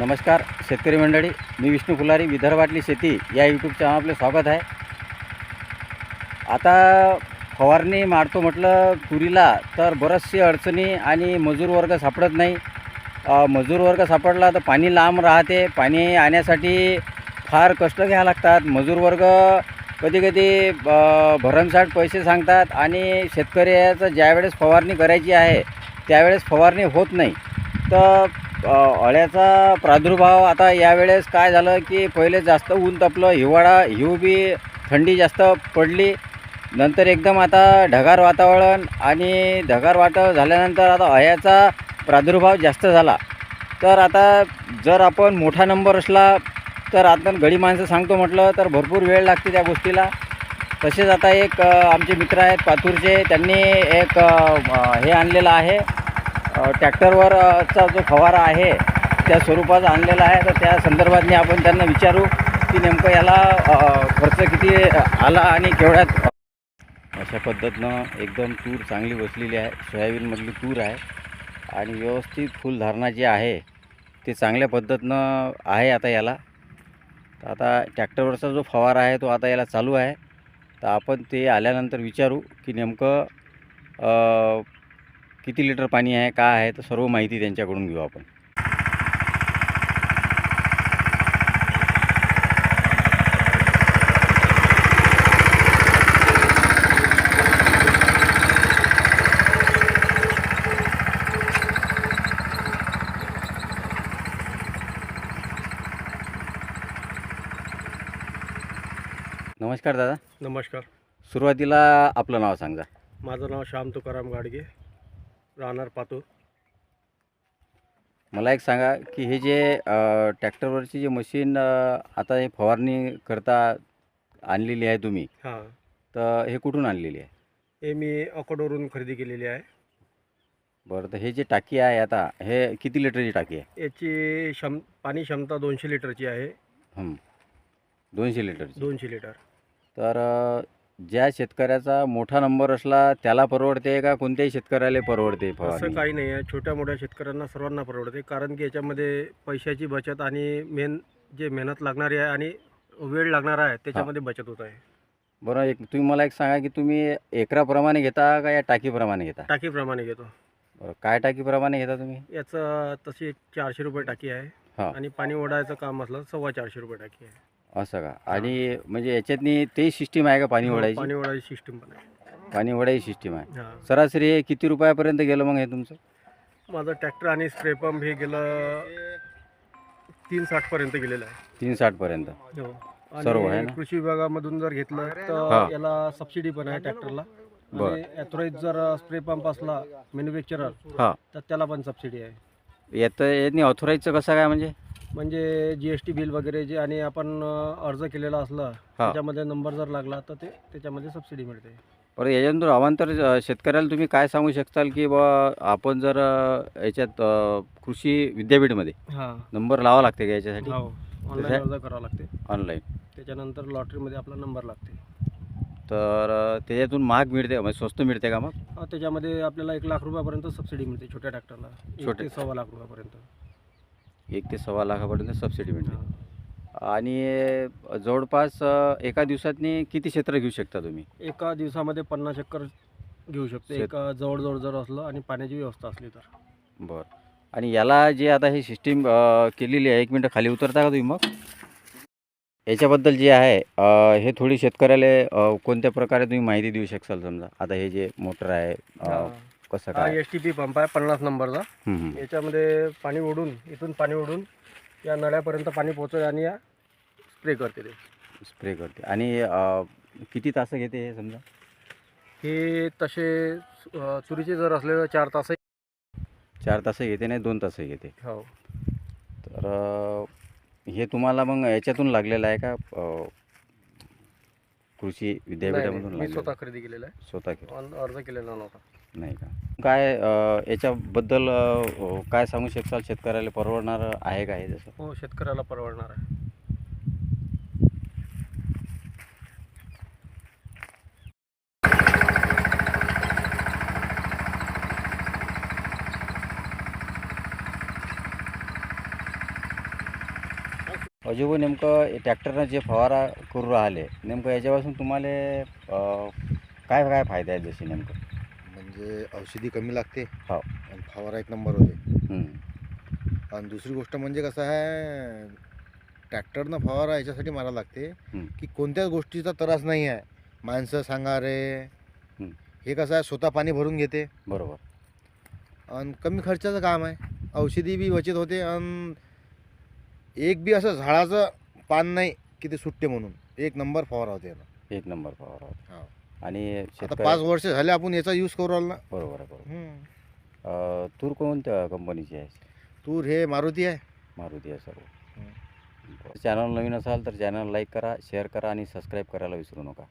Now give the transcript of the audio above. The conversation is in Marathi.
नमस्कार शेतकरी मंडळी मी विष्णू फुलारी विदर्भातली शेती या यूट्यूब चॅनल आपले स्वागत आहे. आता फवारणी मारतो म्हटलं तुरीला तर बरचशी अडचणी आणि मजूर वर्ग सापडत नाही. मजूर वर्ग सापडला तर पाणी लांब राहते पाणी आणण्यासाठी फार कष्ट घ्यावं लागतात. मजूर वर्ग कधी कधी भरमसाठ पैसे सांगतात आणि शेतकऱ्याचं ज्यावेळेस फवारणी करायची आहे त्यावेळेस फवारणी होत नाही. तर अळ्याचा प्रादुर्भाव आता यावेळेस काय झालं की पहिले जास्त ऊन तपलं हिवाळा हिव बी थंडी जास्त पडली. नंतर एकदम आता ढगार वातावरण आणि ढगार वातावरण झाल्यानंतर आता अळ्याचा प्रादुर्भाव जास्त झाला. तर आता जर आपण मोठा नंबर असला तर आता गडी माणसं सांगतो म्हटलं तर भरपूर वेळ लागते त्या गोष्टीला. तसेच आता एक आमचे मित्र आहेत पातूरचे त्यांनी एक हे आणलेलं आहे. अ, ट्रॅक्टरवर चा जो फवारा आहे त्या स्वरूपात आणलेला आहे. तर त्या संदर्भातनी आपण त्यांना विचारू की नेमकं याला खर्च किती आला आणि केवढ्यात अशा पद्धतीनं एकदम तूर चांगली बसलेली आहे. सोयाबीनमधली तूर आहे. आणि व्यवस्थित फुलधारणा जी आहे ते चांगल्या पद्धतीनं आहे आता याला. तर आता ट्रॅक्टरवरचा जो फवारा आहे तो आता याला चालू आहे. तर आपण ते आल्यानंतर विचारू की नेमकं किती लिटर पाणी आहे काय आहे तर सर्व माहिती त्यांच्याकडून घेऊ आपण. नमस्कार दादा. नमस्कार. सुरुवातीला आपलं नाव सांगा माझं नाव श्याम तुकाराम गाडगे. राहणार पातूर. मला एक सांगा की हे जे ट्रॅक्टरवरची जे मशीन आता हे फवारणी करता आणलेली आहे तुम्ही हां. तर हे कुठून आणलेली आहे? हे मी अकोटवरून खरेदी केलेली आहे. बरं तर हे जे टाकी आहे आता हे किती लिटरची टाकी आहे? याची क्षम पाणी क्षमता दोनशे लिटरची आहे. हं. दोनशे लिटरची. दोनशे लिटर. तर ज्या शेतकऱ्याचा मोठा नंबर असला त्याला परवडते का कोणत्याही शेतकऱ्याला परवडते असं फवारणी काही नाही आहे. छोट्या मोठ्या शेतकऱ्यांना सर्वांना परवडते कारण की याच्यामध्ये पैशाची बचत आणि मेन जे मेहनत लागणारी आहे आणि वेळ लागणार आहे त्याच्यामध्ये बचत होत आहे. बरं एक तुम्ही मला एक सांगा की तुम्ही एकराप्रमाणे घेता का या टाकीप्रमाणे घेता? टाकीप्रमाणे घेतो. बरं काय टाकीप्रमाणे घेता तुम्ही? याचं तशी चारशे रुपये टाकी आहे हां. आणि पाणी ओढायचं काम असलं सव्वा चारशे रुपये टाकी आहे. असं का? आणि म्हणजे याच्यातनी ते सिस्टीम आहे का पाणी ओढायची? पाणी ओढायची सिस्टीम पण आहे. पाणी ओढायची सिस्टीम आहे. हां. सरासरी हे किती रुपयापर्यंत गेलं मग हे तुमचं? माझं ट्रॅक्टर आणि स्प्रे पंप हे गेलं तीन साठ पर्यंत गेलेलं आहे. तीन साठपर्यंत हो. सर्व आहे आणि ना? कृषी विभागामधून जर घेतलं हा. तर याला सबसिडी पण आहे ट्रॅक्टरला बरं. आणि जर स्प्रे पंप असला मॅन्युफॅक्चरर हां. तर त्याला पण सबसिडी आहे. यात यातनी ऑथोराईजचं कसं काय म्हणजे? म्हणजे जी एस टी बिल वगैरे जे आणि आपण अर्ज केलेला असला त्याच्यामध्ये नंबर जर लागला तर ते त्याच्यामध्ये सबसिडी मिळते. बरं याच्यानंतर अवांतर शेतकऱ्याला तुम्ही काय सांगू शकताल की बा आपण जर याच्यात कृषी विद्यापीठमध्ये हां. नंबर लावा लागते का याच्यासाठी? हो. ऑनलाईन अर्ज करावा लागते. ऑनलाईन त्याच्यानंतर लॉटरीमध्ये आपला नंबर लागते. तर त्याच्यातून महाग मिळते म्हणजे स्वस्त मिळते का मग? त्याच्यामध्ये आपल्याला एक लाख रुपयापर्यंत सबसिडी मिळते छोट्या ट्रॅक्टरला छोटे. सव्वा लाख रुपयापर्यंत. एक ते सव्वा लाखापर्यंत सबसिडी मिळते. आणि जवळपास एका दिवसातनी किती क्षेत्र घेऊ शकता तुम्ही? एका दिवसामध्ये पन्नास एकर घेऊ शकतो. शेत- एका जवळजवळ जर असलं आणि पाण्याची व्यवस्था असली तर. बरं. आणि याला जे आता ही सिस्टीम केलेली आहे एक मिनटं खाली उतरता का तुम्ही मग? याच्याबद्दल जे आहे अ, हे थोडी शेतकऱ्याला अ, कोणत्या प्रकारे तुम्ही माहिती देऊ शकाल समजा? आता हे जे मोटर आहे अ, कसं हा काय? एस टी पी पंप आहे पन्नास नंबरचा. याच्यामध्ये पाणी ओढून इथून पाणी ओढून या नळ्यापर्यंत पाणी पोहोचवते आणि या स्प्रे करते ते. स्प्रे करते. आणि अ, किती तास घेते हे समजा? हे तसे अं, तुरीचे जर असले तर चार तास. चार तास घेते नाही दोन तास घेते. हो. तर अ, हे तुम्हाला मग याच्यातून लागलेलं आहे का? अ, कृषी नाही, विद्यापीठामधून मी लागलेलं स्वतः खरेदी केलेला आहे. स्वतः केलं ऑन- अर्ज केलेला नव्हता. नाही का? काय अ, याच्याबद्दल अ, काय सांगू शकाल शेतकऱ्याला परवडणार आहे का हे जसं? हो शेतकऱ्याला परवडणार आहे. अजून नेमकं हे ट्रॅक्टरनं जे फवारा करू राहिले नेमकं याच्यापासून तुम्हाला अ, काय काय फायदा आहे जसे नेमकं? म्हणजे औषधी कमी लागते हो. आणि फवारा एक नंबर होते हं, आणि दुसरी गोष्ट म्हणजे कसं आहे ट्रॅक्टरनं फवारा याच्यासाठी मारा लागते हं. की कोणत्याच गोष्टीचा त्रास नाही आहे माणसं सांगा रे हं. हे कसं आहे स्वतः पाणी भरून घेते बरोबर आणि कमी खर्चाचं काम आहे औषधी बी बचत होते आणि एक बी असं झाडाचं पान नाही की ते सुट्टे म्हणून एक नंबर फवारा होते यानं. एक नंबर फवारा होता. हो. आणि आता शेतकरी पाच वर्ष झाले आपण याचा यूज करू राहिलो ना. बरोबर आहे बरोबर. अ, तूर कोणत्या कंपनीची आहे? तूर हे मारुती आहे. मारुती आहे सर्व. हं. चॅनल नवीन असाल तर चॅनल लाईक करा शेअर करा आणि सबस्क्राईब करायला विसरू नका.